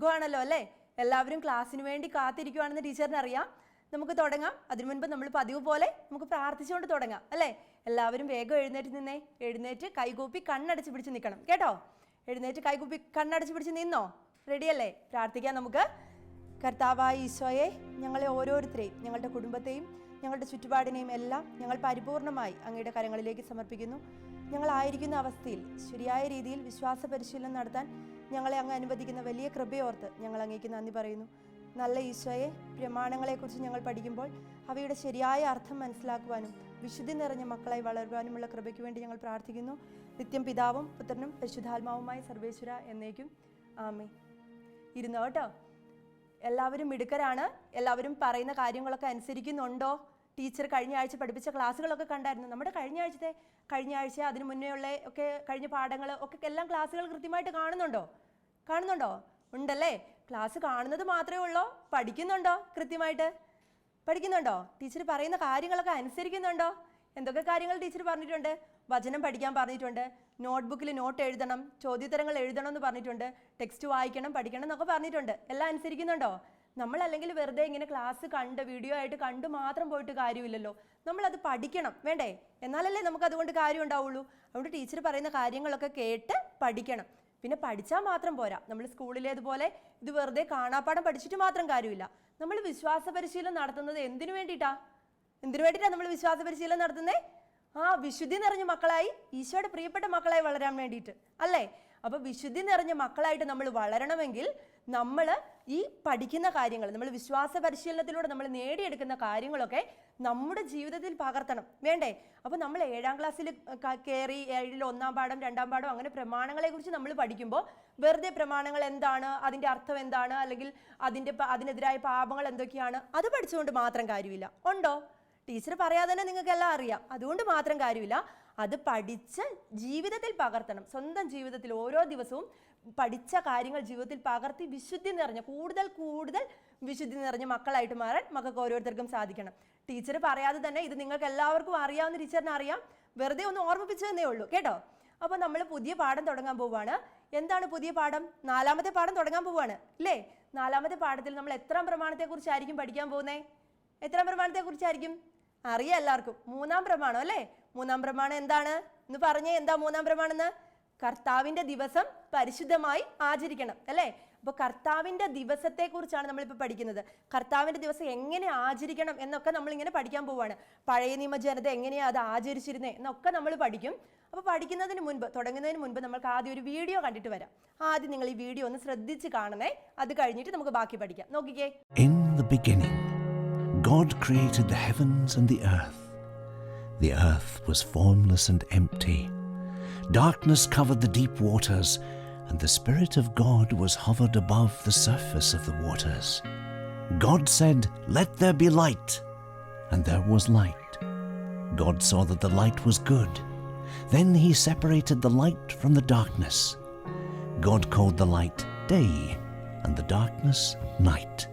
സുഖമാണല്ലോ അല്ലേ? എല്ലാവരും ക്ലാസ്സിന് വേണ്ടി കാത്തിരിക്കുവാണെന്ന് ടീച്ചറിന് അറിയാം നമുക്ക് തുടങ്ങാം. അതിനു മുൻപ് നമ്മൾ പതിവ് പോലെ നമുക്ക് പ്രാർത്ഥിച്ചുകൊണ്ട് തുടങ്ങാം അല്ലേ? എല്ലാവരും വേഗം എഴുന്നേറ്റ് നിന്നേ. എഴുന്നേറ്റ് കൈകൂപ്പി കണ്ണടച്ച് പിടിച്ച് നിൽക്കണം. കേട്ടോ? എഴുന്നേറ്റ് കൈകൂപ്പി കണ്ണടച്ച് പിടിച്ച് നിന്നോ? റെഡിയല്ലേ? പ്രാർത്ഥിക്കാം നമുക്ക്. കർത്താവായ ഈശോയെ ഞങ്ങളെ ഓരോരുത്തരെയും ഞങ്ങളുടെ കുടുംബത്തെയും ഞങ്ങളുടെ ചുറ്റുപാടിനെയും എല്ലാം ഞങ്ങൾ പരിപൂർണമായി അങ്ങയുടെ കരങ്ങളിലേക്ക് സമർപ്പിക്കുന്നു. ഞങ്ങളായിരിക്കുന്ന അവസ്ഥയിൽ ശരിയായ രീതിയിൽ വിശ്വാസ പരിശീലനം നടത്താൻ ഞങ്ങളെ അങ്ങ് അനുവദിക്കുന്ന വലിയ കൃപയോർത്ത് ഞങ്ങൾ അങ്ങേക്ക് നന്ദി പറയുന്നു. നല്ല ഈശോയെ പ്രമാണങ്ങളെക്കുറിച്ച് ഞങ്ങൾ പഠിക്കുമ്പോൾ അവയുടെ ശരിയായ അർത്ഥം മനസ്സിലാക്കുവാനും വിശുദ്ധി നിറഞ്ഞ മക്കളായി വളരുവാനുമുള്ള കൃപയ്ക്ക് വേണ്ടി ഞങ്ങൾ പ്രാർത്ഥിക്കുന്നു. നിത്യം പിതാവും പുത്രനും പരിശുദ്ധാത്മാവുമായ സർവേശ്വര എന്നേക്കും. ആമേ ഇരുന്നോ കേട്ടോ? എല്ലാവരും മിടുക്കരാണ്. എല്ലാവരും പറയുന്ന കാര്യങ്ങളൊക്കെ അനുസരിക്കുന്നുണ്ടോ? ടീച്ചർ കഴിഞ്ഞ ആഴ്ച പഠിപ്പിച്ച ക്ലാസ്സുകളൊക്കെ കണ്ടായിരുന്നു. നമ്മുടെ കഴിഞ്ഞ ആഴ്ചത്തെ കഴിഞ്ഞ ആഴ്ച അതിന് മുന്നേ ഉള്ള ഒക്കെ കഴിഞ്ഞ പാഠങ്ങൾ ഒക്കെ എല്ലാം ക്ലാസ്സുകൾ കൃത്യമായിട്ട് കാണുന്നുണ്ടോ? കാണുന്നുണ്ടോ? ഉണ്ടല്ലേ? ക്ലാസ് കാണുന്നത് മാത്രമേ ഉള്ളോ? പഠിക്കുന്നുണ്ടോ കൃത്യമായിട്ട്? പഠിക്കുന്നുണ്ടോ? ടീച്ചർ പറയുന്ന കാര്യങ്ങളൊക്കെ അനുസരിക്കുന്നുണ്ടോ? എന്തൊക്കെ കാര്യങ്ങൾ ടീച്ചർ പറഞ്ഞിട്ടുണ്ട്? വചനം പഠിക്കാൻ പറഞ്ഞിട്ടുണ്ട്. നോട്ട്ബുക്കിൽ നോട്ട് എഴുതണം ചോദ്യത്തരങ്ങൾ എഴുതണം എന്ന് പറഞ്ഞിട്ടുണ്ട്. ടെക്സ്റ്റ് വായിക്കണം പഠിക്കണം എന്നൊക്കെ പറഞ്ഞിട്ടുണ്ട്. എല്ലാം അനുസരിക്കുന്നുണ്ടോ? നമ്മൾ അല്ലെങ്കിൽ വെറുതെ ഇങ്ങനെ ക്ലാസ് കണ്ട് വീഡിയോ ആയിട്ട് കണ്ട് മാത്രം പോയിട്ട് കാര്യമില്ലല്ലോ. നമ്മൾ അത് പഠിക്കണം വേണ്ടേ? എന്നാലല്ലേ നമുക്ക് അതുകൊണ്ട് കാര്യം ഉണ്ടാവുള്ളൂ. അതുകൊണ്ട് ടീച്ചർ പറയുന്ന കാര്യങ്ങളൊക്കെ കേട്ട് പഠിക്കണം. പിന്നെ പഠിച്ചാൽ മാത്രം പോരാ. നമ്മൾ സ്കൂളിലേതുപോലെ ഇത് വെറുതെ കാണാപ്പാടം പഠിച്ചിട്ട് മാത്രം കാര്യമില്ല. നമ്മൾ വിശ്വാസ പരിശീലനം നടത്തുന്നത് എന്തിനു വേണ്ടിയിട്ടാ? എന്തിനു വേണ്ടിയിട്ടാണ് നമ്മൾ വിശ്വാസ പരിശീലനം നടത്തുന്നത് ആ വിശുദ്ധി നിറഞ്ഞ മക്കളായി ഈശോയുടെ പ്രിയപ്പെട്ട മക്കളായി വളരാൻ വേണ്ടിയിട്ട്. അല്ലേ? അപ്പൊ വിശുദ്ധി നിറഞ്ഞ മക്കളായിട്ട് നമ്മൾ വളരണമെങ്കിൽ നമ്മൾ ഈ പഠിക്കുന്ന കാര്യങ്ങൾ നമ്മൾ വിശ്വാസ പരിശീലനത്തിലൂടെ നമ്മൾ നേടിയെടുക്കുന്ന കാര്യങ്ങളൊക്കെ നമ്മുടെ ജീവിതത്തിൽ പകർത്തണം. വേണ്ടേ? അപ്പോൾ നമ്മൾ ഏഴാം ക്ലാസ്സിൽ കയറി ഏഴിൽ ഒന്നാം പാഠം രണ്ടാം പാഠം അങ്ങനെ പ്രമാണങ്ങളെ കുറിച്ച് നമ്മൾ പഠിക്കുമ്പോൾ വെറുതെ പ്രമാണങ്ങൾ എന്താണ് അതിന്റെ അർത്ഥം എന്താണ് അല്ലെങ്കിൽ അതിന്റെ അതിനെതിരായ പാപങ്ങൾ എന്തൊക്കെയാണ് അത് പഠിച്ചുകൊണ്ട് മാത്രം കാര്യമില്ല. ഉണ്ടോ? ടീച്ചർ പറയാതെ തന്നെ നിങ്ങൾക്കെല്ലാം അറിയാം. അതുകൊണ്ട് മാത്രം കാര്യമില്ല. അത് പഠിച്ച് ജീവിതത്തിൽ പകർത്തണം. സ്വന്തം ജീവിതത്തിൽ ഓരോ ദിവസവും പഠിച്ച കാര്യങ്ങൾ ജീവിതത്തിൽ പകർത്തി വിശുദ്ധി നിറഞ്ഞ കൂടുതൽ കൂടുതൽ വിശുദ്ധി നിറഞ്ഞ മക്കളായിട്ട് മാറാൻ മക്കൾക്ക് ഓരോരുത്തർക്കും സാധിക്കണം. ടീച്ചർ പറയാതെ തന്നെ ഇത് നിങ്ങൾക്ക് എല്ലാവർക്കും അറിയാവുന്ന ടീച്ചറിന് അറിയാം. വെറുതെ ഒന്ന് ഓർമ്മിപ്പിച്ചു തന്നേ ഉള്ളൂ കേട്ടോ? അപ്പോൾ നമ്മൾ പുതിയ പാഠം തുടങ്ങാൻ പോവുകയാണ് എന്താണ് പുതിയ പാഠം? നാലാമത്തെ പാഠം തുടങ്ങാൻ പോവുകയാണ് അല്ലേ? നാലാമത്തെ പാഠത്തിൽ നമ്മൾ എത്രാം പ്രമാണത്തെക്കുറിച്ചായിരിക്കും പഠിക്കാൻ പോകുന്നത് എത്രാം പ്രമാണത്തെക്കുറിച്ചായിരിക്കും? അറിയാം എല്ലാവർക്കും. മൂന്നാം പ്രമാണം അല്ലേ? മൂന്നാം പ്രമാണം എന്താണ്? എന്ന് പറഞ്ഞേ എന്താ മൂന്നാം പ്രമാണം എന്ന് കർത്താവിന്റെ ദിവസം പരിശുദ്ധമായി ആചരിക്കണം അല്ലേ? അപ്പോൾ കർത്താവിന്റെ ദിവസത്തെ കുറിച്ചാണ് നമ്മളിപ്പോൾ പഠിക്കുന്നത്. കർത്താവിന്റെ ദിവസം എങ്ങനെ ആചരിക്കണം എന്നൊക്കെ നമ്മളിങ്ങനെ പഠിക്കാൻ പോവാണ്. പഴയ നിയമ ജനത എങ്ങനെയാ അത് ആചരിച്ചിരുന്നത് എന്നൊക്കെ നമ്മൾ പഠിക്കും. അപ്പോൾ പഠിക്കുന്നതിന് മുൻപ് തുടങ്ങുന്നതിന് മുൻപ് നമുക്ക് ആദ്യം ഒരു വീഡിയോ കണ്ടിട്ട് വരാം. ആദ്യം നിങ്ങൾ ഈ വീഡിയോ ഒന്ന് ശ്രദ്ധിച്ച് കാണണേ അത് കഴിഞ്ഞിട്ട് നമുക്ക് ബാക്കി പഠിക്കാം. നോക്കിക്കേ. In the beginning God created the heavens and the earth. The earth was formless and empty. Darkness covered the deep waters, and the Spirit of God was hovered above the surface of the waters. God said, Let there be light. And there was light. God saw that the light was good. Then he separated the light from the darkness. God called the light day, and the darkness night.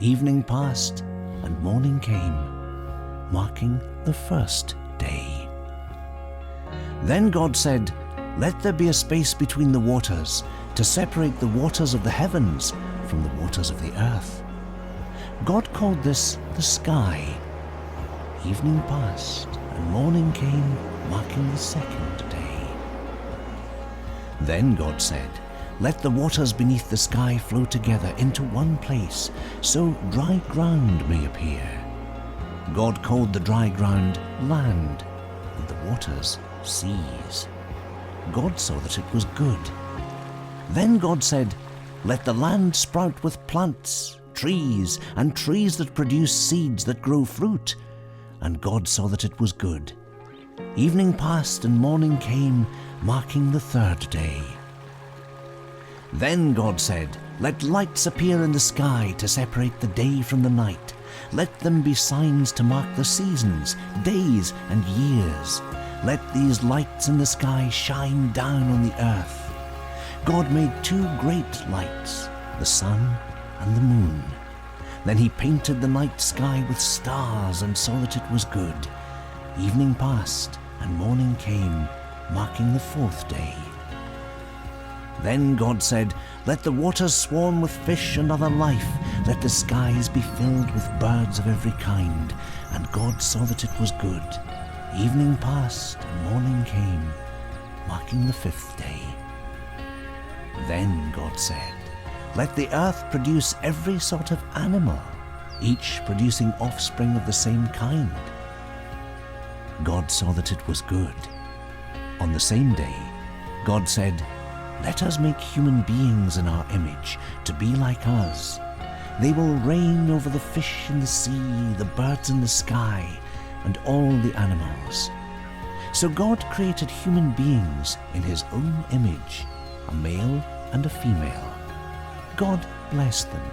Evening passed, and morning came, marking the first day. Then God said, Let there be a space between the waters, to separate the waters of the heavens from the waters of the earth. God called this the sky. Evening passed, and morning came, marking the second day. Then God said, Let the waters beneath the sky flow together into one place, so dry ground may appear. God called the dry ground land, and the waters seas. God saw that it was good. Then God said, Let the land sprout with plants, trees, and trees that produce seeds that grow fruit. And God saw that it was good. Evening passed and morning came, marking the third day. Then God said, Let lights appear in the sky to separate the day from the night. Let them be signs to mark the seasons, days, and years. Let these lights in the sky shine down on the earth. God made two great lights, the sun and the moon. Then he painted the night sky with stars and saw that it was good. Evening passed and morning came, marking the fourth day. Then God said, Let the waters swarm with fish and other life, let the skies be filled with birds of every kind. And God saw that it was good. Evening passed, and morning came, marking the fifth day. Then God said, Let the earth produce every sort of animal, each producing offspring of the same kind. God saw that it was good. On the same day, God said, Let us make human beings in our image, to be like us. They will reign over the fish in the sea, the birds in the sky, and all the animals. So God created human beings in his own image, a male and a female. God blessed them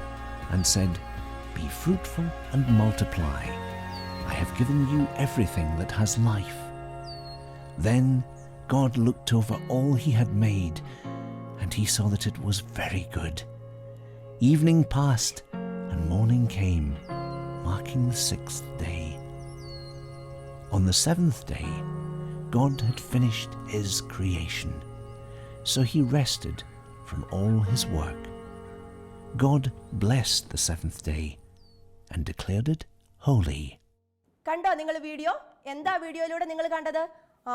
and said, Be fruitful and multiply. I have given you everything that has life. Then God looked over all he had made, he saw that it was very good. Evening passed, and morning came, marking the sixth day. On the seventh day, God had finished his creation, so he rested from all his work. God blessed the seventh day and declared it holy. കണ്ടോ നിങ്ങൾ video എന്താ വീഡിയോയിലൂടെ നിങ്ങൾ കണ്ടത്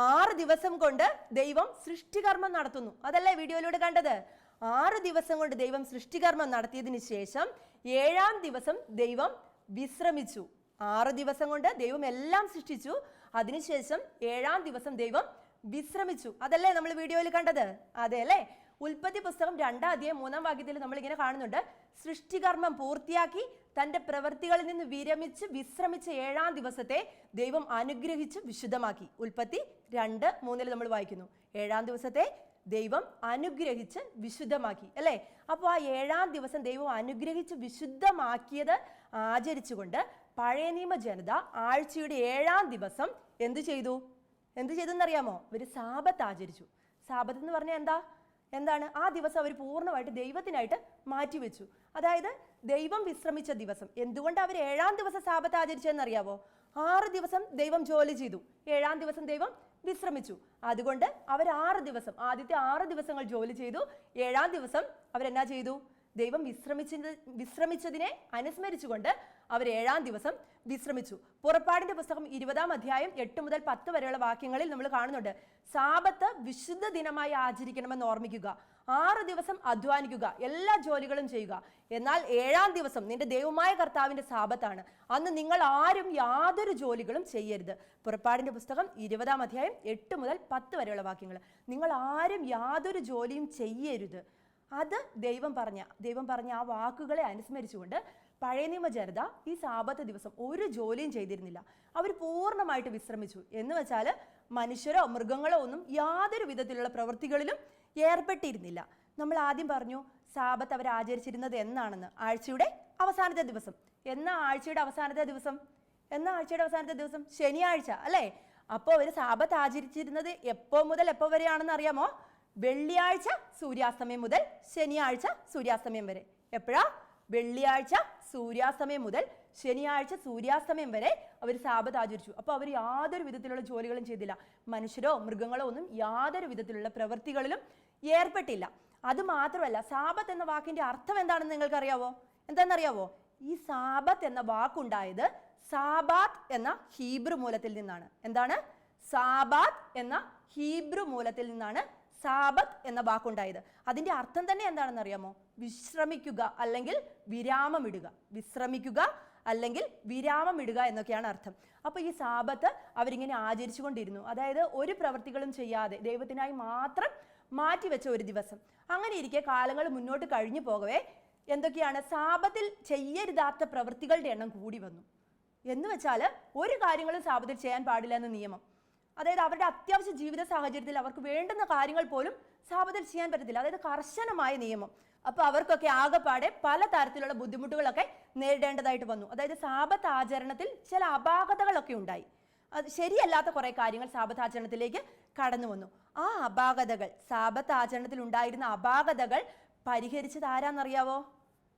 ആറ് ദിവസം കൊണ്ട് ദൈവം സൃഷ്ടികർമ്മം നടത്തുന്നു. അതല്ലേ വീഡിയോയിലൂടെ കണ്ടത്? ആറ് ദിവസം കൊണ്ട് ദൈവം സൃഷ്ടികർമ്മം നടത്തിയതിന് ശേഷം ഏഴാം ദിവസം ദൈവം വിശ്രമിച്ചു. ആറ് ദിവസം കൊണ്ട് ദൈവം എല്ലാം സൃഷ്ടിച്ചു. അതിനുശേഷം ഏഴാം ദിവസം ദൈവം വിശ്രമിച്ചു. അതല്ലേ നമ്മൾ വീഡിയോയിൽ കണ്ടത്? അതെ അല്ലേ? ഉൽപ്പത്തി പുസ്തകം രണ്ടാം അധ്യായം മൂന്നാം വാക്യത്തിൽ നമ്മൾ ഇങ്ങനെ കാണുന്നുണ്ട്. സൃഷ്ടികർമ്മം പൂർത്തിയാക്കി തന്റെ പ്രവൃത്തികളിൽ നിന്ന് വിരമിച്ച് വിശ്രമിച്ച ഏഴാം ദിവസത്തെ ദൈവം അനുഗ്രഹിച്ച് വിശുദ്ധമാക്കി. ഉൽപ്പത്തി രണ്ട് മൂന്നിൽ നമ്മൾ വായിക്കുന്നു. ഏഴാം ദിവസത്തെ ദൈവം അനുഗ്രഹിച്ച് വിശുദ്ധമാക്കി. അല്ലേ? അപ്പോൾ ആ ഏഴാം ദിവസം ദൈവം അനുഗ്രഹിച്ച് വിശുദ്ധമാക്കിയത് ആചരിച്ചുകൊണ്ട് പഴയ നിയമ ജനത ആഴ്ചയുടെ ഏഴാം ദിവസം എന്തു ചെയ്തു? എന്ത് ചെയ്തു എന്നറിയാമോ ഇവർ സാപത്ത് ആചരിച്ചു. സാപത്ത് എന്ന് പറഞ്ഞാൽ എന്താ? എന്താണ്? ആ ദിവസം അവർ പൂർണമായിട്ട് ദൈവത്തിനായിട്ട് മാറ്റിവെച്ചു. അതായത് ദൈവം വിശ്രമിച്ച ദിവസം. എന്തുകൊണ്ട് അവർ ഏഴാം ദിവസം സാപത്ത് ആചരിച്ചതെന്നറിയാവോ ആറ് ദിവസം ദൈവം ജോലി ചെയ്തു. ഏഴാം ദിവസം ദൈവം വിശ്രമിച്ചു. അതുകൊണ്ട് അവർ ആറ് ദിവസം ആദ്യത്തെ ആറ് ദിവസങ്ങൾ ജോലി ചെയ്തു. ഏഴാം ദിവസം അവരെന്നാ ചെയ്തു? ദൈവം വിശ്രമിച്ചത് വിശ്രമിച്ചതിനെ അനുസ്മരിച്ചുകൊണ്ട് അവർ ഏഴാം ദിവസം വിശ്രമിച്ചു. പുറപ്പാടിന്റെ പുസ്തകം ഇരുപതാം അധ്യായം എട്ട് മുതൽ പത്ത് വരെയുള്ള വാക്യങ്ങളിൽ നമ്മൾ കാണുന്നുണ്ട്. സാപത്ത് വിശുദ്ധ ദിനമായി ആചരിക്കണമെന്ന് ഓർമ്മിക്കുക. ആറ് ദിവസം അധ്വാനിക്കുക എല്ലാ ജോലികളും ചെയ്യുക. എന്നാൽ ഏഴാം ദിവസം നിന്റെ ദൈവമായ കർത്താവിന്റെ സാപത്താണ് അന്ന് നിങ്ങൾ ആരും യാതൊരു ജോലികളും ചെയ്യരുത്. പുറപ്പാടിന്റെ പുസ്തകം ഇരുപതാം അധ്യായം എട്ട് മുതൽ പത്ത് വരെയുള്ള വാക്യങ്ങൾ. നിങ്ങൾ ആരും യാതൊരു ജോലിയും ചെയ്യരുത്. അത് ദൈവം പറഞ്ഞ ദൈവം പറഞ്ഞ ആ വാക്കുകളെ അനുസ്മരിച്ചുകൊണ്ട് പഴയ നിയമ ജനത ഈ സാപത്ത് ദിവസം ഒരു ജോലിയും ചെയ്തിരുന്നില്ല. അവർ പൂർണമായിട്ട് വിശ്രമിച്ചു. എന്ന് വെച്ചാൽ മനുഷ്യരോ മൃഗങ്ങളോ ഒന്നും യാതൊരു വിധത്തിലുള്ള പ്രവൃത്തികളിലും ഏർപ്പെട്ടിരുന്നില്ല. നമ്മൾ ആദ്യം പറഞ്ഞു സാപത്ത് അവർ ആചരിച്ചിരുന്നത് എന്നാണെന്ന്. ആഴ്ചയുടെ അവസാനത്തെ ദിവസം. എന്നാ ആഴ്ചയുടെ അവസാനത്തെ ദിവസം? എന്നാ ആഴ്ചയുടെ അവസാനത്തെ ദിവസം? ശനിയാഴ്ച അല്ലേ? അപ്പോൾ അവർ സാപത്ത് ആചരിച്ചിരുന്നത് എപ്പോ മുതൽ എപ്പോൾ വരെയാണെന്ന് അറിയാമോ? വെള്ളിയാഴ്ച സൂര്യാസ്തമയം മുതൽ ശനിയാഴ്ച സൂര്യാസ്തമയം വരെ. എപ്പോഴാ? വെള്ളിയാഴ്ച സൂര്യാസ്തമയം മുതൽ ശനിയാഴ്ച സൂര്യാസ്തമയം വരെ അവർ സാപത്ത് ആചരിച്ചു. അപ്പോൾ അവർ യാതൊരു വിധത്തിലുള്ള ജോലികളും ചെയ്തില്ല. മനുഷ്യരോ മൃഗങ്ങളോ ഒന്നും യാതൊരു വിധത്തിലുള്ള പ്രവൃത്തികളിലും ഏർപ്പെട്ടില്ല. അത് മാത്രമല്ല സാപത്ത് എന്ന വാക്കിന്റെ അർത്ഥം എന്താണെന്ന് നിങ്ങൾക്ക് അറിയാവോ എന്താണെന്നറിയാവോ? ഈ സാബത്ത് എന്ന വാക്കുണ്ടായത് സാബാത്ത് എന്ന ഹീബ്രു മൂലത്തിൽ നിന്നാണ്. എന്താണ്? സാബാത്ത് എന്ന ഹീബ്രു മൂലത്തിൽ നിന്നാണ് സാബത്ത് എന്ന വാക്കുണ്ടായത്. അതിന്റെ അർത്ഥം തന്നെ എന്താണെന്ന് അറിയാമോ വിശ്രമിക്കുക അല്ലെങ്കിൽ വിരാമമിടുക. വിശ്രമിക്കുക അല്ലെങ്കിൽ വിരാമമിടുക എന്നൊക്കെയാണ് അർത്ഥം. അപ്പോൾ ഈ സാബത്ത് അവരിങ്ങനെ ആചരിച്ചുകൊണ്ടിരുന്നു. അതായത് ഒരു പ്രവൃത്തികളും ചെയ്യാതെ ദൈവത്തിനായി മാത്രം മാറ്റിവെച്ച ഒരു ദിവസം. അങ്ങനെ ഇരിക്കെ കാലങ്ങൾ മുന്നോട്ട് കഴിഞ്ഞു പോകവേ എന്തൊക്കെയാണ്? സാപത്തിൽ ചെയ്യരുതാത്ത പ്രവൃത്തികളുടെ എണ്ണം കൂടി വന്നു. എന്ന് വെച്ചാൽ ഒരു കാര്യങ്ങളും സാപത്തിൽ ചെയ്യാൻ പാടില്ല എന്ന നിയമം. അതായത് അവരുടെ അത്യാവശ്യ ജീവിത സാഹചര്യത്തിൽ അവർക്ക് വേണ്ടുന്ന കാര്യങ്ങൾ പോലും സാപത്തിൽ ചെയ്യാൻ പറ്റത്തില്ല. അതായത് കർശനമായ നിയമം. അപ്പൊ അവർക്കൊക്കെ ആകെപ്പാടെ പല തരത്തിലുള്ള ബുദ്ധിമുട്ടുകളൊക്കെ നേരിടേണ്ടതായിട്ട് വന്നു. അതായത് സാപത്ത് ആചരണത്തിൽ ചില അപാകതകളൊക്കെ ഉണ്ടായി. അത് ശരിയല്ലാത്ത കുറെ കാര്യങ്ങൾ സാപത്ത് ആചരണത്തിലേക്ക് കടന്നു വന്നു. ആ അപാകതകൾ സാപത്ത് ആചരണത്തിൽ ഉണ്ടായിരുന്ന അപാകതകൾ പരിഹരിച്ചത് ആരാന്നറിയാവോ?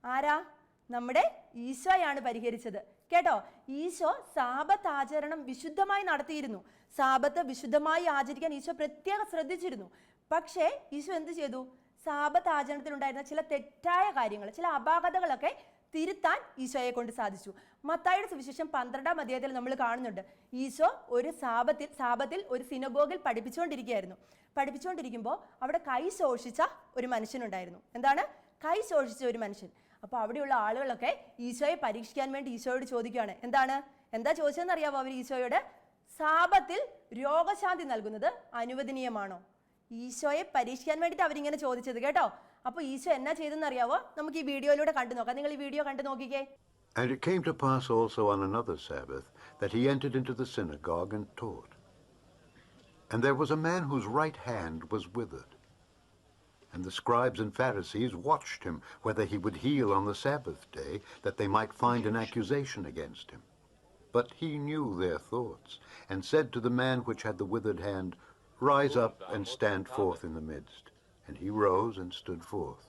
ആരാ? നമ്മുടെ ഈശോയാണ് പരിഹരിച്ചത്. കേട്ടോ? ഈശോ സാപത്ത് ആചരണം വിശുദ്ധമായി നടത്തിയിരുന്നു. സാപത്ത് വിശുദ്ധമായി ആചരിക്കാൻ ഈശോ പ്രത്യേകം ശ്രദ്ധിച്ചിരുന്നു. പക്ഷേ ഈശോ എന്ത് ചെയ്തു? സാപത്ത് ആചരണത്തിലുണ്ടായിരുന്ന ചില തെറ്റായ കാര്യങ്ങൾ ചില അപാകതകളൊക്കെ തിരുത്താൻ ഈശോയെ കൊണ്ട് സാധിച്ചു. മത്തായുടെ സുവിശേഷം പന്ത്രണ്ടാം അധ്യായത്തിൽ നമ്മൾ കാണുന്നുണ്ട്. ഈശോ ഒരു സാപത്തിൽ സാപത്തിൽ ഒരു സിനഗോഗിൽ പഠിപ്പിച്ചുകൊണ്ടിരിക്കുകയായിരുന്നു. പഠിപ്പിച്ചുകൊണ്ടിരിക്കുമ്പോൾ അവിടെ കൈ ശോഷിച്ച ഒരു മനുഷ്യനുണ്ടായിരുന്നു. എന്താണ്? കൈ ശോഷിച്ച ഒരു മനുഷ്യൻ. അപ്പോൾ അവിടെയുള്ള ആളുകളൊക്കെ ഈശോയെ പരീക്ഷിക്കാൻ വേണ്ടി ഈശോയോട് ചോദിക്കുകയാണ്. എന്താണ്? എന്താ ചോദിച്ചതെന്ന് അറിയാവോ അവർ ഈശോയോട്? സാപത്തിൽ രോഗശാന്തി നൽകുന്നത് അനുവദനീയമാണോ? ഈശോയെ പരീക്ഷിക്കാൻ വേണ്ടിയിട്ട് അവരിങ്ങനെ ചോദിച്ചത് കേട്ടോ. അപ്പോൾ ഈശോ എന്നാ ചെയ്തെന്ന് അറിയാവോ? നമുക്ക് ഈ വീഡിയോയിലൂടെ കണ്ടു നോക്കാം. നിങ്ങൾ ഈ വീഡിയോ കണ്ടു നോക്കിക്കേ. And it came to pass also on another Sabbath that he entered into the synagogue and taught. And there was a man whose right hand was withered. And the scribes and Pharisees watched him whether he would heal on the Sabbath day, that they might find an accusation against him. But he knew their thoughts, and said to the man which had the withered hand, Rise up and stand forth in the midst. And he rose and stood forth.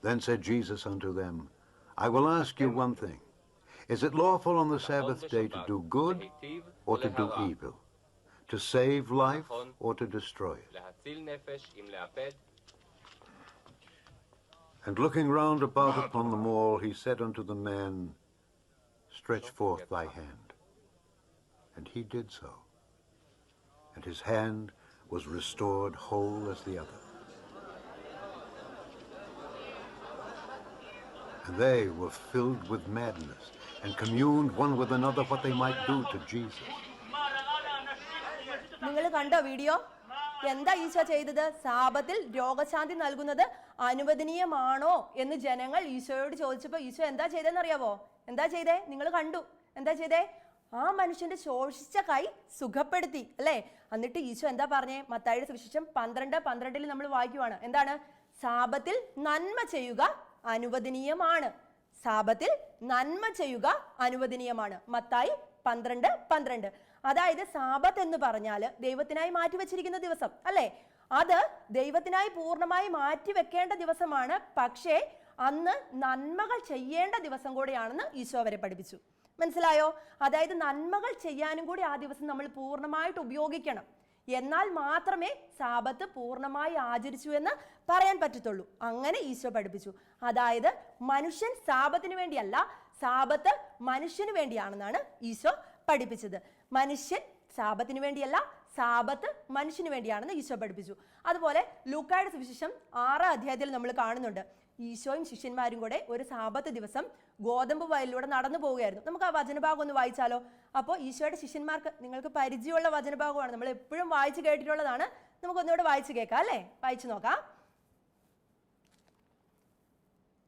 Then said Jesus unto them, I will ask you one thing. Is it lawful on the Sabbath day to do good or to do evil? to save life or to destroy it. And looking round about upon them all, he said unto the man, Stretch forth thy hand. And he did so. And his hand was restored whole as the other. And they were filled with madness and communed one with another what they might do to Jesus. നിങ്ങൾ കണ്ടോ video? എന്താ ഈശോ ചെയ്തത്? സാപത്തിൽ രോഗശാന്തി നൽകുന്നത് അനുവദനീയമാണോ എന്ന് ജനങ്ങൾ ഈശോയോട് ചോദിച്ചപ്പോൾ ഈശോ എന്താ ചെയ്തതെന്ന് അറിയാവോ? എന്താ ചെയ്തേ? നിങ്ങൾ കണ്ടു. എന്താ ചെയ്തേ? ആ മനുഷ്യന്റെ ശോഷിച്ച കൈ സുഖപ്പെടുത്തി അല്ലേ? എന്നിട്ട് ഈശോ എന്താ പറഞ്ഞേ? മത്തായിയുടെ സുവിശേഷം പന്ത്രണ്ട് പന്ത്രണ്ടിൽ നമ്മൾ വായിക്കുവാണ്. എന്താണ്? സാപത്തിൽ നന്മ ചെയ്യുക അനുവദനീയമാണ്. സാപത്തിൽ നന്മ ചെയ്യുക അനുവദനീയമാണ്. മത്തായി പന്ത്രണ്ട് പന്ത്രണ്ട്. അതായത് സാബത്ത് എന്ന് പറഞ്ഞാൽ ദൈവത്തിനായി മാറ്റിവെച്ചിരിക്കുന്ന ദിവസം അല്ലേ? അത് ദൈവത്തിനായി പൂർണമായി മാറ്റിവെക്കേണ്ട ദിവസമാണ്. പക്ഷേ അന്ന് നന്മകൾ ചെയ്യേണ്ട ദിവസം കൂടിയാണെന്ന് ഈശോ അവരെ പഠിപ്പിച്ചു. മനസ്സിലായോ? അതായത് നന്മകൾ ചെയ്യാനും കൂടി ആ ദിവസം നമ്മൾ പൂർണമായിട്ട് ഉപയോഗിക്കണം. എന്നാൽ മാത്രമേ സാപത്ത് പൂർണമായി ആചരിച്ചു എന്ന് പറയാൻ പറ്റത്തുള്ളൂ. അങ്ങനെ ഈശോ പഠിപ്പിച്ചു. അതായത് മനുഷ്യൻ സാപത്തിന് വേണ്ടിയല്ല സാപത്ത് മനുഷ്യന് വേണ്ടിയാണെന്നാണ് ഈശോ പഠിപ്പിച്ചത്. മനുഷ്യൻ സാപത്തിന് വേണ്ടിയല്ല സാപത്ത് മനുഷ്യന് വേണ്ടിയാണെന്ന് ഈശോ പഠിപ്പിച്ചു. അതുപോലെ ലൂക്കായുടെ സുവിശേഷം ആറാം അധ്യായത്തിൽ നമ്മൾ കാണുന്നുണ്ട്. ഈശോയും ശിഷ്യന്മാരും കൂടെ ഒരു സാപത്ത് ദിവസം ഗോതമ്പ് വയലിലൂടെ നടന്നു പോവുകയായിരുന്നു. നമുക്ക് ആ വചനഭാഗം ഒന്ന് വായിച്ചാലോ? അപ്പോൾ ഈശോയുടെ ശിഷ്യന്മാർക്ക് നിങ്ങൾക്ക് പരിചയമുള്ള വചനഭാഗമാണ്. നമ്മൾ എപ്പോഴും വായിച്ചു കേട്ടിട്ടുള്ളതാണ്. നമുക്കൊന്നുകൂടെ വായിച്ചു കേൾക്കാം അല്ലേ? വായിച്ചു നോക്കാം.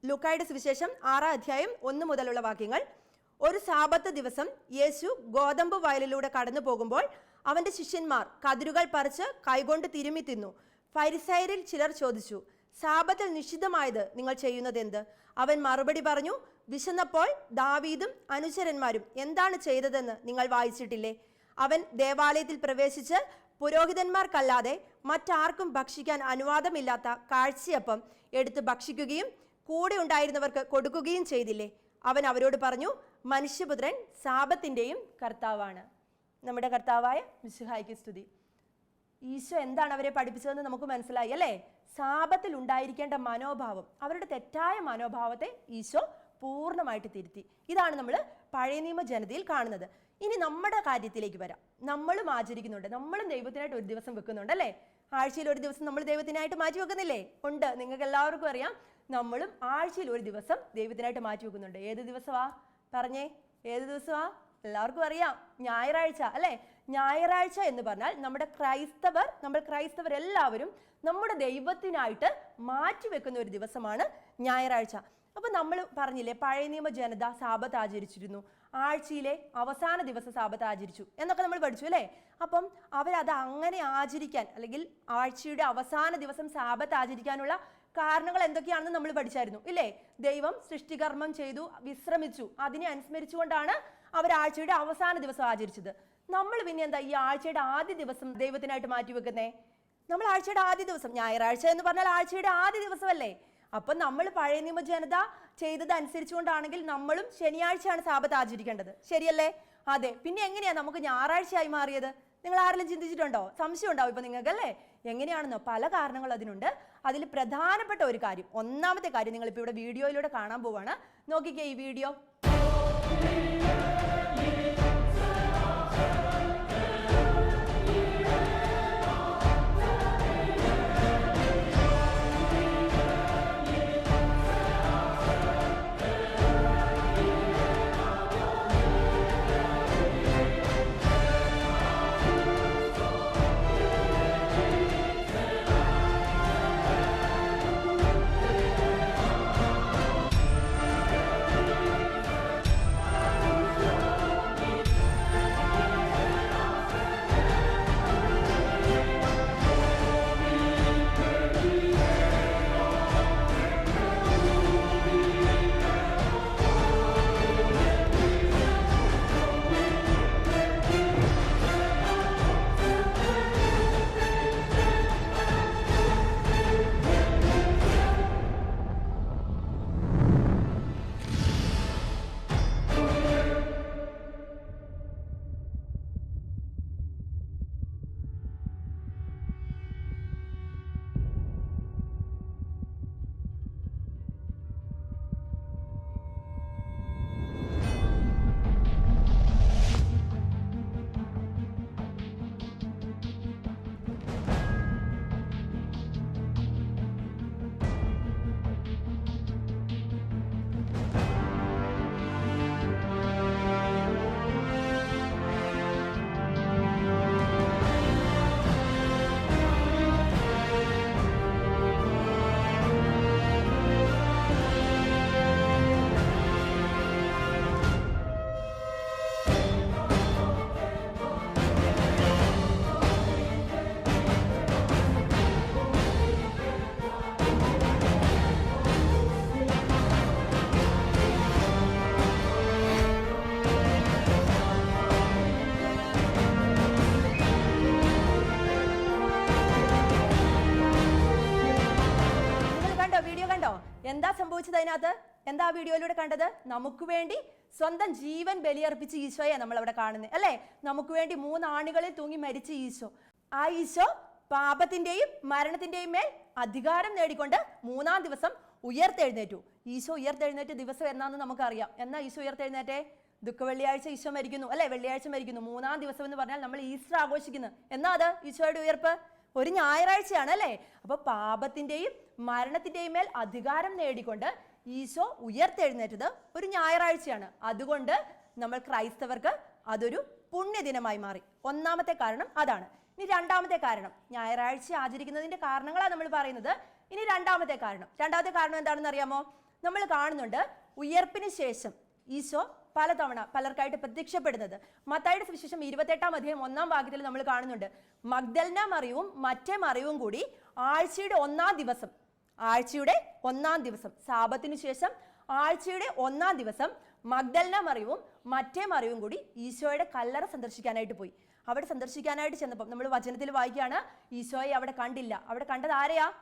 ലുക്കായുടെ സുവിശേഷം ആറാം അധ്യായം ഒന്ന് മുതലുള്ള വാക്യങ്ങൾ. ഒരു സാപത്ത് ദിവസം യേശു ഗോതമ്പ് വയലിലൂടെ കടന്നു പോകുമ്പോൾ അവന്റെ ശിഷ്യന്മാർ കതിരുകൾ പറിച്ച് കൈകൊണ്ട് തിരുമി തിന്നു. ഫരിസൈരിൽ ചിലർ ചോദിച്ചു സാപത്തിൽ നിഷിദ്ധമായത് നിങ്ങൾ ചെയ്യുന്നത് എന്ത് അവൻ മറുപടി പറഞ്ഞു വിശന്നപ്പോൾ ദാവീദും അനുചരന്മാരും എന്താണ് ചെയ്തതെന്ന് നിങ്ങൾ വായിച്ചിട്ടില്ലേ? അവൻ ദേവാലയത്തിൽ പ്രവേശിച്ച് പുരോഹിതന്മാർക്കല്ലാതെ മറ്റാർക്കും ഭക്ഷിക്കാൻ അനുവാദമില്ലാത്ത കാഴ്ചയപ്പം എടുത്ത് ഭക്ഷിക്കുകയും കൂടെ ഉണ്ടായിരുന്നവർക്ക് കൊടുക്കുകയും ചെയ്തില്ലേ? അവൻ അവരോട് പറഞ്ഞു മനുഷ്യപുത്രൻ സാപത്തിന്റെയും കർത്താവാണ്. നമ്മുടെ കർത്താവായ മിശുഹായിക്ക് സ്തുതി. ഈശോ എന്താണ് അവരെ പഠിപ്പിച്ചതെന്ന് നമുക്ക് മനസ്സിലായി അല്ലേ? സാപത്തിൽ ഉണ്ടായിരിക്കേണ്ട മനോഭാവം അവരുടെ തെറ്റായ മനോഭാവത്തെ ഈശോ പൂർണമായിട്ട് തിരുത്തി. ഇതാണ് നമ്മൾ പഴയ നിയമ ജനതയിൽ കാണുന്നത്. ഇനി നമ്മുടെ കാര്യത്തിലേക്ക് വരാം. നമ്മളും ആചരിക്കുന്നുണ്ട്. നമ്മളും ദൈവത്തിനായിട്ട് ഒരു ദിവസം വെക്കുന്നുണ്ട് അല്ലേ? ആഴ്ചയിൽ ഒരു ദിവസം നമ്മൾ ദൈവത്തിനായിട്ട് മാറ്റി വെക്കുന്നില്ലേ? ഉണ്ട്. നിങ്ങൾക്ക് എല്ലാവർക്കും അറിയാം. നമ്മളും ആഴ്ചയിൽ ഒരു ദിവസം ദൈവത്തിനായിട്ട് മാറ്റി വെക്കുന്നുണ്ട്. ഏത് ദിവസമാ? പറഞ്ഞേ ഏത് ദിവസമാ? എല്ലാവർക്കും അറിയാം ഞായറാഴ്ച അല്ലേ? ഞായറാഴ്ച എന്ന് പറഞ്ഞാൽ നമ്മുടെ ക്രൈസ്തവർ നമ്മൾ ക്രൈസ്തവർ എല്ലാവരും നമ്മുടെ ദൈവത്തിനായിട്ട് മാറ്റിവെക്കുന്ന ഒരു ദിവസമാണ് ഞായറാഴ്ച. അപ്പൊ നമ്മൾ പറഞ്ഞില്ലേ പഴയ നിയമ ജനത സാപത്ത് ആചരിച്ചിരുന്നു. ആഴ്ചയിലെ അവസാന ദിവസം സാപത്ത് ആചരിച്ചു. എന്നൊക്കെ നമ്മൾ പഠിച്ചു അല്ലേ? അപ്പം അവരത് അങ്ങനെ ആചരിക്കാൻ അല്ലെങ്കിൽ ആഴ്ചയുടെ അവസാന ദിവസം സാപത്ത് ആചരിക്കാനുള്ള കാരണങ്ങൾ എന്തൊക്കെയാണെന്ന് നമ്മൾ പഠിച്ചായിരുന്നു. ഇല്ലേ? ദൈവം സൃഷ്ടികർമ്മം ചെയ്തു വിശ്രമിച്ചു. അതിനെ അനുസ്മരിച്ചുകൊണ്ടാണ് അവർ ആഴ്ചയുടെ അവസാന ദിവസം ആചരിച്ചത്. നമ്മൾ പിന്നെ എന്താ ഈ ആഴ്ചയുടെ ആദ്യ ദിവസം ദൈവത്തിനായിട്ട് മാറ്റി വെക്കുന്നേ? നമ്മൾ ആഴ്ചയുടെ ആദ്യ ദിവസം ഞായറാഴ്ച എന്ന് പറഞ്ഞാൽ ആഴ്ചയുടെ ആദ്യ ദിവസമല്ലേ? അപ്പം നമ്മൾ പഴയ നിയമ ജനത ചെയ്തത് അനുസരിച്ചുകൊണ്ടാണെങ്കിൽ നമ്മളും ശനിയാഴ്ചയാണ് സാപത്ത് ആചരിക്കേണ്ടത്. ശരിയല്ലേ? അതെ. പിന്നെ എങ്ങനെയാ നമുക്ക് ഞായറാഴ്ചയായി മാറിയത്? നിങ്ങൾ ആരെങ്കിലും ചിന്തിച്ചിട്ടുണ്ടോ? സംശയം ഉണ്ടാവും ഇപ്പൊ നിങ്ങൾക്ക് അല്ലേ? എങ്ങനെയാണെന്നോ പല കാരണങ്ങൾ അതിനുണ്ട്. അതിൽ പ്രധാനപ്പെട്ട ഒരു കാര്യം ഒന്നാമത്തെ കാര്യം നിങ്ങൾ ഇപ്പോൾ ഇവിടെ വീഡിയോയിലൂടെ കാണാൻ പോവാണ്. നോക്കിക്കേ ഈ വീഡിയോ. എന്താ സംഭവിച്ചത് അതിനകത്ത്? എന്താ വീഡിയോയിലൂടെ കണ്ടത്? നമുക്ക് വേണ്ടി സ്വന്തം ജീവൻ ബലിയർപ്പിച്ച് ഈശോയെ നമ്മൾ അവിടെ കാണുന്നത് അല്ലേ? നമുക്ക് വേണ്ടി മൂന്ന് തൂങ്ങി മരിച്ച ഈശോ. ആ ഈശോ പാപത്തിന്റെയും മരണത്തിന്റെയും മേൽ അധികാരം നേടിക്കൊണ്ട് മൂന്നാം ദിവസം ഉയർത്തെഴുന്നേറ്റു. ഈശോ ഉയർത്തെഴുന്നേറ്റ് ദിവസം എന്നാന്ന് നമുക്കറിയാം. എന്നാ ഈശോ ഉയർത്തെഴുന്നേറ്റേ? ദുഃഖ വെള്ളിയാഴ്ച ഈശോ മരിക്കുന്നു. അല്ലെ? വെള്ളിയാഴ്ച മരിക്കുന്നു. മൂന്നാം ദിവസം എന്ന് പറഞ്ഞാൽ നമ്മൾ ഈസ്റ്റർ ആഘോഷിക്കുന്നു. എന്നാ അത്? ഈശോയുടെ ഉയർപ്പ്? ഒരു ഞായറാഴ്ചയാണ് അല്ലേ? അപ്പൊ പാപത്തിന്റെയും മരണത്തിന്റെയും മേൽ അധികാരം നേടിക്കൊണ്ട് ഈശോ ഉയർത്തെഴുന്നേറ്റത് ഒരു ഞായറാഴ്ചയാണ്. അതുകൊണ്ട് നമ്മൾ ക്രൈസ്തവർക്ക് അതൊരു പുണ്യദിനമായി മാറി. ഒന്നാമത്തെ കാരണം അതാണ്. ഇനി രണ്ടാമത്തെ കാരണം. ഞായറാഴ്ച ആചരിക്കുന്നതിന്റെ കാരണങ്ങളാണ് നമ്മൾ പറയുന്നത്. ഇനി രണ്ടാമത്തെ കാരണം. രണ്ടാമത്തെ കാരണം എന്താണെന്ന് അറിയാമോ? നമ്മൾ കാണുന്നുണ്ട് ഉയർപ്പിന് ശേഷം ഈശോ പലതവണ പലർക്കായിട്ട് പ്രത്യക്ഷപ്പെടുന്നത്. മത്തായുടെ സുവിശേഷം ഇരുപത്തെട്ടാം അധ്യായം ഒന്നാം ഭാഗ്യത്തിൽ നമ്മൾ കാണുന്നുണ്ട്. മഗ്ദൽന മറിയവും മറ്റേ മറിയവും കൂടി ആഴ്ചയുടെ ഒന്നാം ദിവസം ആഴ്ചയുടെ ഒന്നാം ദിവസം സാപത്തിനു ശേഷം ആഴ്ചയുടെ ഒന്നാം ദിവസം മഗ്ദലന മറിവും മറ്റേ മറിവും കൂടി ഈശോയുടെ കല്ലറ സന്ദർശിക്കാനായിട്ട് പോയി. അവിടെ സന്ദർശിക്കാനായിട്ട് ചെന്നപ്പോൾ നമ്മൾ വചനത്തിൽ വായിക്കുകയാണ് ഈശോയെ അവിടെ കണ്ടില്ല. അവിടെ കണ്ടത് ആരെയാ?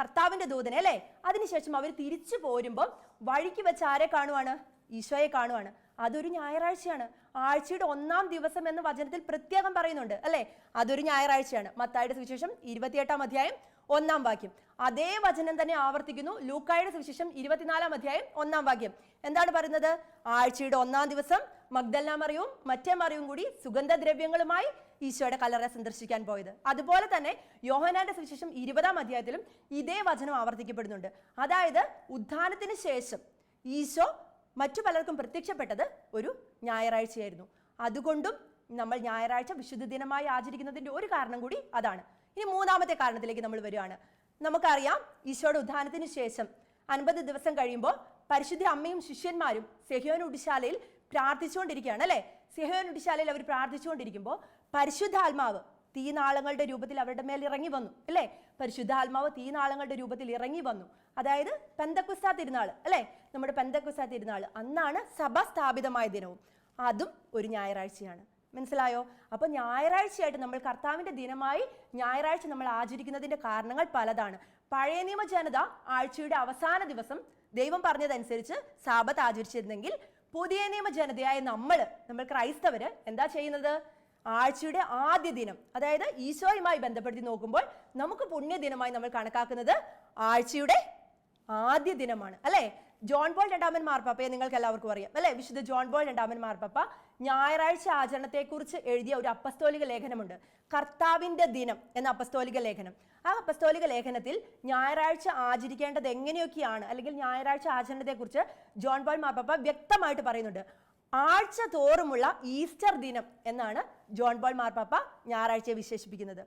കർത്താവിന്റെ ദൂതനെ അല്ലേ? അതിനുശേഷം അവർ തിരിച്ചു പോരുമ്പോൾ വഴിക്ക് വെച്ച് ആരെ കാണുവാണ്? ഈശോയെ കാണുവാണ്. അതൊരു ഞായറാഴ്ചയാണ്. ആഴ്ചയുടെ ഒന്നാം ദിവസം എന്ന് വചനത്തിൽ പ്രത്യേകം പറയുന്നുണ്ട് അല്ലേ? അതൊരു ഞായറാഴ്ചയാണ്. മത്തായുടെ സുവിശേഷം ഇരുപത്തിയെട്ടാം അധ്യായം ഒന്നാം വാക്യം. അതേ വചനം തന്നെ ആവർത്തിക്കുന്നു. ലൂക്കായുടെ സുവിശേഷം ഇരുപത്തിനാലാം അധ്യായം ഒന്നാം വാക്യം. എന്താണ് പറയുന്നത്? ആഴ്ചയുടെ ഒന്നാം ദിവസം മഗ്ദല്ല മറിയവും മറ്റേ മറിയവും കൂടി സുഗന്ധദ്രവ്യങ്ങളുമായി ഈശോയുടെ കല്ലറ സന്ദർശിക്കാൻ പോയത്. അതുപോലെ തന്നെ യോഹനാന്റെ സുവിശേഷം ഇരുപതാം അധ്യായത്തിലും ഇതേ വചനം ആവർത്തിക്കപ്പെടുന്നുണ്ട്. അതായത് ഉദ്ധാനത്തിന് ശേഷം ഈശോ മറ്റു പലർക്കും പ്രത്യക്ഷപ്പെട്ടത് ഒരു ഞായറാഴ്ചയായിരുന്നു. അതുകൊണ്ടും നമ്മൾ ഞായറാഴ്ച വിശുദ്ധ ദിനമായി ആചരിക്കുന്നതിന്റെ ഒരു കാരണം കൂടി അതാണ്. ഇനി മൂന്നാമത്തെ കാരണത്തിലേക്ക് നമ്മൾ വരികയാണ്. നമുക്കറിയാം ഈശോയുടെ ഉദ്ധാനത്തിന് ശേഷം അൻപത് ദിവസം കഴിയുമ്പോൾ പരിശുദ്ധ അമ്മയും ശിഷ്യന്മാരും സെഹിയോൻ ഉടിശാലയിൽ പ്രാർത്ഥിച്ചുകൊണ്ടിരിക്കുകയാണ് അല്ലേ? സെഹിയോൻ ഉടിശാലയിൽ അവർ പ്രാർത്ഥിച്ചുകൊണ്ടിരിക്കുമ്പോൾ പരിശുദ്ധാത്മാവ് തീനാളങ്ങളുടെ രൂപത്തിൽ അവരുടെ മേൽ ഇറങ്ങി വന്നു അല്ലേ? പരിശുദ്ധാത്മാവ് തീനാളങ്ങളുടെ രൂപത്തിൽ ഇറങ്ങി വന്നു. അതായത് പെന്തക്കുസ്ത തിരുനാൾ അല്ലേ? നമ്മുടെ പെന്തക്കുസ്ത തിരുനാൾ അന്നാണ് സഭ സ്ഥാപിതമായ ദിനവും. അതും ഒരു ഞായറാഴ്ചയാണ്. മനസ്സിലായോ? അപ്പോൾ ഞായറാഴ്ചയായിട്ട് നമ്മൾ കർത്താവിന്റെ ദിനമായി ഞായറാഴ്ച നമ്മൾ ആചരിക്കുന്നതിന്റെ കാരണങ്ങൾ പലതാണ്. പഴയ നിയമ ജനത ആഴ്ചയുടെ അവസാന ദിവസം ദൈവം പറഞ്ഞതനുസരിച്ച് സാബത്ത് ആചരിച്ചിരുന്നെങ്കിൽ പുതിയ നിയമ ജനതയായ നമ്മൾ നമ്മൾ ക്രൈസ്തവര് എന്താ ചെയ്യുന്നത്? ആഴ്ചയുടെ ആദ്യ ദിനം അതായത് ഈശോയുമായി ബന്ധപ്പെടുത്തി നോക്കുമ്പോൾ നമുക്ക് പുണ്യദിനമായി നമ്മൾ കണക്കാക്കുന്നത് ആഴ്ചയുടെ ആദ്യ ദിനമാണ് അല്ലെ? ജോൺ ബോൾ രണ്ടാമൻ മാർപ്പാപ്പയെ നിങ്ങൾക്ക് എല്ലാവർക്കും അറിയാം അല്ലേ? വിശുദ്ധ ജോൺ ബോൾ രണ്ടാമൻ മാർപ്പാപ്പ ഞായറാഴ്ച ആചരണത്തെക്കുറിച്ച് എഴുതിയ ഒരു അപ്പസ്തോലിക ലേഖനമുണ്ട്. കർത്താവിന്റെ ദിനം എന്ന അപ്പസ്തോലിക ലേഖനം. ആ അപ്പസ്തോലിക ലേഖനത്തിൽ ഞായറാഴ്ച ആചരിക്കേണ്ടത് എങ്ങനെയൊക്കെയാണ് അല്ലെങ്കിൽ ഞായറാഴ്ച ആചരണത്തെക്കുറിച്ച് ജോൺ ബോൾ മാർപ്പാപ്പ വ്യക്തമായിട്ട് പറയുന്നുണ്ട്. ആഴ്ച തോറുമുള്ള ഈസ്റ്റർ ദിനം എന്നാണ് ജോൺ ബോൾ മാർപ്പാപ്പ ഞായറാഴ്ചയെ വിശേഷിപ്പിക്കുന്നത്.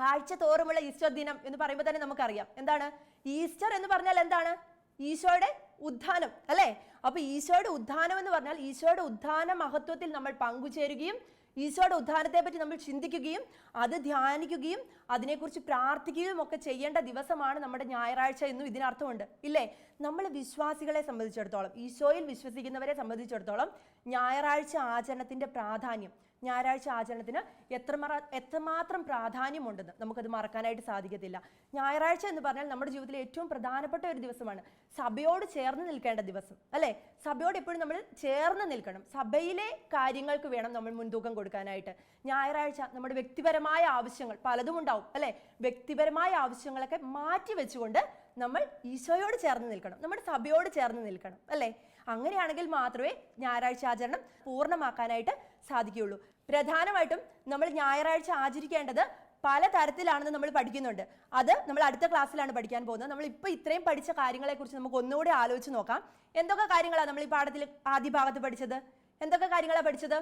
ആഴ്ച തോറുമുള്ള ഈസ്റ്റർ ദിനം എന്ന് പറയുമ്പോൾ തന്നെ നമുക്കറിയാം. എന്താണ്? ഈസ്റ്റർ എന്ന് പറഞ്ഞാൽ എന്താണ്? ഈശോയുടെ ഉദ്ധാനം അല്ലേ? അപ്പൊ ഈശോയുടെ ഉദ്ധാനം എന്ന് പറഞ്ഞാൽ ഈശോയുടെ ഉദ്ധാന മഹത്വത്തിൽ നമ്മൾ പങ്കുചേരുകയും ഈശോയുടെ ഉദ്ധാനത്തെ പറ്റി നമ്മൾ ചിന്തിക്കുകയും അത് ധ്യാനിക്കുകയും അതിനെക്കുറിച്ച് പ്രാർത്ഥിക്കുകയും ഒക്കെ ചെയ്യേണ്ട ദിവസമാണ് നമ്മുടെ ഞായറാഴ്ച എന്നും ഇതിനർത്ഥമുണ്ട് ഇല്ലേ? നമ്മൾ വിശ്വാസികളെ സംബന്ധിച്ചിടത്തോളം ഈശോയിൽ വിശ്വസിക്കുന്നവരെ സംബന്ധിച്ചിടത്തോളം ഞായറാഴ്ച ആചരണത്തിന്റെ പ്രാധാന്യം ഞായറാഴ്ച ആചരണത്തിന് എത്രമാ എത്രമാത്രം പ്രാധാന്യമുണ്ടെന്ന് നമുക്കത് മറക്കാനായിട്ട് സാധിക്കത്തില്ല. ഞായറാഴ്ച എന്ന് പറഞ്ഞാൽ നമ്മുടെ ജീവിതത്തിലെ ഏറ്റവും പ്രധാനപ്പെട്ട ഒരു ദിവസമാണ്. സഭയോട് ചേർന്ന് നിൽക്കേണ്ട ദിവസം അല്ലേ? സഭയോട് എപ്പോഴും നമ്മൾ ചേർന്ന് നിൽക്കണം. സഭയിലെ കാര്യങ്ങൾക്ക് വേണം നമ്മൾ മുൻതൂക്കം കൊടുക്കാനായിട്ട്. ഞായറാഴ്ച നമ്മുടെ വ്യക്തിപരമായ ആവശ്യങ്ങൾ പലതും ഉണ്ടാവും അല്ലേ? വ്യക്തിപരമായ ആവശ്യങ്ങളൊക്കെ മാറ്റി വെച്ചുകൊണ്ട് നമ്മൾ ഈശോയോട് ചേർന്ന് നിൽക്കണം. നമ്മുടെ സഭയോട് ചേർന്ന് നിൽക്കണം അല്ലേ? അങ്ങനെയാണെങ്കിൽ മാത്രമേ ഞായറാഴ്ച ആചരണം പൂർണമാക്കാനായിട്ട് സാധിക്കുകയുള്ളൂ. പ്രധാനമായിട്ടും നമ്മൾ ഞായറാഴ്ച ആചരിക്കേണ്ടത് പല തരത്തിലാണെന്ന് നമ്മൾ പഠിക്കുന്നുണ്ട്. അത് നമ്മൾ അടുത്ത ക്ലാസ്സിലാണ് പഠിക്കാൻ പോകുന്നത്. നമ്മൾ ഇപ്പോൾ ഇത്രയും പഠിച്ച കാര്യങ്ങളെക്കുറിച്ച് നമുക്ക് ഒന്നുകൂടി ആലോചിച്ച് നോക്കാം. എന്തൊക്കെ കാര്യങ്ങളാണ് നമ്മൾ ഈ പാഠത്തിൽ ആദ്യ ഭാഗത്ത് പഠിച്ചത്? എന്തൊക്കെ കാര്യങ്ങളാണ് പഠിച്ചത്?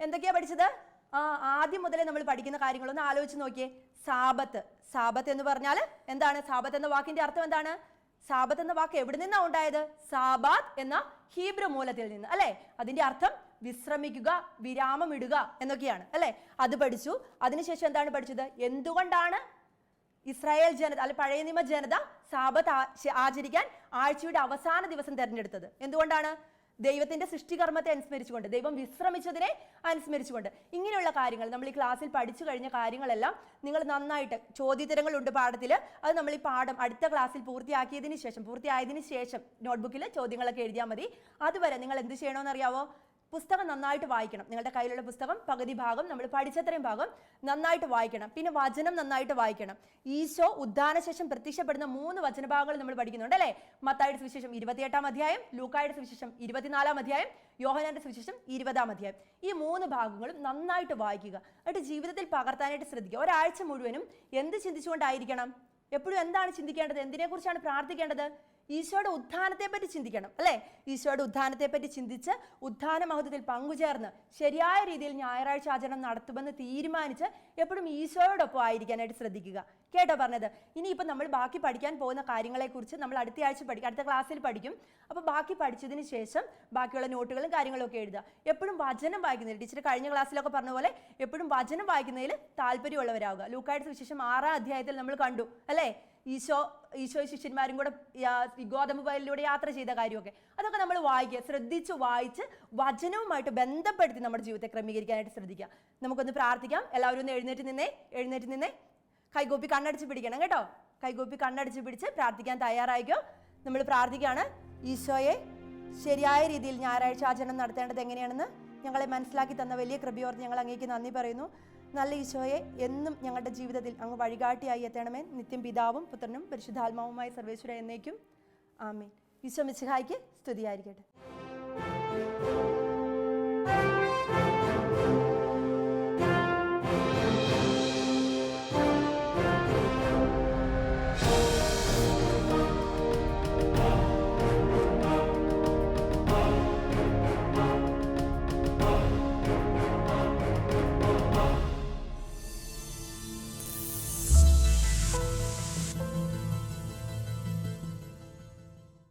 എന്തൊക്കെയാണ് പഠിച്ചത്? ആ ആദ്യം മുതലേ നമ്മൾ പഠിക്കുന്ന കാര്യങ്ങളൊന്ന് ആലോചിച്ച് നോക്കിയേ. സാപത്ത്. സാപത്ത് എന്ന് പറഞ്ഞാൽ എന്താണ്? സാപത്ത് എന്ന വാക്കിന്റെ അർത്ഥം എന്താണ്? സാബത്ത് എന്ന വാക്ക് എവിടെ നിന്നാണ് ഉണ്ടായത്? സാബാത്ത് എന്ന ഹീബ്രു മൂലത്തിൽ നിന്ന്. അല്ലെ? അതിന്റെ അർത്ഥം വിശ്രമിക്കുക വിരാമം ഇടുക എന്നൊക്കെയാണ്. അല്ലെ? അത് പഠിച്ചു. അതിനുശേഷം എന്താണ് പഠിച്ചത്? എന്തുകൊണ്ടാണ് ഇസ്രായേൽ ജനത അല്ലെ പഴയ നിയമ ജനത സാബത്ത് ആചരിക്കാൻ ആഴ്ചയുടെ അവസാന ദിവസം തിരഞ്ഞെടുത്തത്? എന്തുകൊണ്ടാണ്? ദൈവത്തിന്റെ സൃഷ്ടികർമ്മത്തെ അനുസ്മരിച്ചുകൊണ്ട് ദൈവം വിശ്രമിച്ചതിനെ അനുസ്മരിച്ചുകൊണ്ട്. ഇങ്ങനെയുള്ള കാര്യങ്ങൾ നമ്മൾ ഈ ക്ലാസ്സിൽ പഠിച്ചു കഴിഞ്ഞ കാര്യങ്ങളെല്ലാം നിങ്ങൾ നന്നായിട്ട് ചോദ്യോത്തരങ്ങളുണ്ട് പാഠത്തിൽ അത് നമ്മൾ ഈ പാഠം അടുത്ത ക്ലാസ്സിൽ പൂർത്തിയാക്കിയതിന് ശേഷം പൂർത്തിയായതിനു ശേഷം നോട്ട്ബുക്കിൽ ചോദ്യങ്ങളൊക്കെ എഴുതിയാൽ മതി. അതുവരെ നിങ്ങൾ എന്ത് ചെയ്യണമെന്ന് അറിയാവോ പുസ്തകം നന്നായിട്ട് വായിക്കണം. നിങ്ങളുടെ കയ്യിലുള്ള പുസ്തകം പകുതി ഭാഗം നമ്മൾ പഠിച്ചത്രയും ഭാഗം നന്നായിട്ട് വായിക്കണം. പിന്നെ വചനം നന്നായിട്ട് വായിക്കണം. ഈശോ ഉദ്ധാനശേഷം പ്രത്യക്ഷപ്പെടുന്ന മൂന്ന് വചനഭാഗങ്ങൾ നമ്മൾ പഠിക്കുന്നുണ്ട് അല്ലേ? മത്തായുടെ സുവിശേഷം ഇരുപത്തിയെട്ടാം അധ്യായം ലൂക്കായുടെ സുവിശേഷം ഇരുപത്തിനാലാം അധ്യായം യോഹനാന്റെ സുവിശേഷം ഇരുപതാം അധ്യായം. ഈ മൂന്ന് ഭാഗങ്ങളും നന്നായിട്ട് വായിക്കുക. എന്നിട്ട് ജീവിതത്തിൽ പകർത്താനായിട്ട് ശ്രദ്ധിക്കുക. ഒരാഴ്ച മുഴുവനും എന്ത് ചിന്തിച്ചുകൊണ്ടായിരിക്കണം? എപ്പോഴും എന്താണ് ചിന്തിക്കേണ്ടത്? എന്തിനെക്കുറിച്ചാണ് പ്രാർത്ഥിക്കേണ്ടത്? ഈശോയുടെ ഉത്ഥാനത്തെ പറ്റി ചിന്തിക്കണം അല്ലേ? ഈശോയുടെ ഉത്ഥാനത്തെ പറ്റി ചിന്തിച്ച് ഉത്ഥാന മഹത്വത്തിൽ പങ്കുചേർന്ന് ശരിയായ രീതിയിൽ ഞായറാഴ്ച ആചരണം നടത്തുമെന്ന് തീരുമാനിച്ച് എപ്പോഴും ഈശോയോടൊപ്പം ആയിരിക്കാനായിട്ട് ശ്രദ്ധിക്കുക. കേട്ടോ പറഞ്ഞത്? ഇനിയിപ്പോൾ നമ്മൾ ബാക്കി പഠിക്കാൻ പോകുന്ന കാര്യങ്ങളെക്കുറിച്ച് നമ്മൾ അടുത്ത ആഴ്ച പഠിക്കും അടുത്ത ക്ലാസ്സിൽ പഠിക്കും. അപ്പോൾ ബാക്കി പഠിച്ചതിന് ശേഷം ബാക്കിയുള്ള നോട്ടുകളും കാര്യങ്ങളും ഒക്കെ എഴുതുക. എപ്പോഴും വചനം വായിക്കുന്നതിൽ ടീച്ചർ കഴിഞ്ഞ ക്ലാസ്സിലൊക്കെ പറഞ്ഞ പോലെ എപ്പോഴും വചനം വായിക്കുന്നതിൽ താല്പര്യമുള്ളവരാകുക ലൂക്കായിട്ട് വിശേഷം ആറാം അധ്യായത്തിൽ നമ്മൾ കണ്ടു അല്ലേ? ഈശോ ഈശോ ശിഷ്യന്മാരും കൂടെ യാ- ഈ ഗോതമ്പ് വയലിലൂടെ യാത്ര ചെയ്ത കാര്യമൊക്കെ അതൊക്കെ നമ്മൾ വായിക്കുക ശ്രദ്ധിച്ച് വായിച്ച് വചനവുമായിട്ട് ബന്ധപ്പെടുത്തി നമ്മുടെ ജീവിതത്തെ ക്രമീകരിക്കാനായിട്ട് ശ്രദ്ധിക്കുക. നമുക്കൊന്ന് പ്രാർത്ഥിക്കാം. എല്ലാവരും ഒന്ന് എഴുന്നേറ്റ് നിന്നേ എഴുന്നേറ്റ് നിന്നേ. കൈകോപ്പി കണ്ണടിച്ച് പിടിക്കണം കേട്ടോ. കൈകോപ്പി കണ്ണടിച്ച് പിടിച്ച് പ്രാർത്ഥിക്കാൻ തയ്യാറായിക്കോ. നമ്മൾ പ്രാർത്ഥിക്കുകയാണ് ഈശോയെ ശരിയായ രീതിയിൽ ഞായറാഴ്ച ആചരണം നടത്തേണ്ടത് എങ്ങനെയാണെന്ന് ഞങ്ങളെ മനസ്സിലാക്കി തന്ന വലിയ കൃപയോർത്ത് ഞങ്ങൾ അങ്ങേക്ക് നന്ദി പറയുന്നു. നല്ല ഈശോയെ എന്നും ഞങ്ങളുടെ ജീവിതത്തിൽ അങ്ങ് വഴികാട്ടിയായി എത്തണമേ. നിത്യം പിതാവും പുത്രനും പരിശുദ്ധാത്മാവുമായ സർവേശ്വര എന്നേക്കും. ആമീൻ. ഈശോ മിശിഹായ്ക്ക് സ്തുതിയായിരിക്കട്ടെ.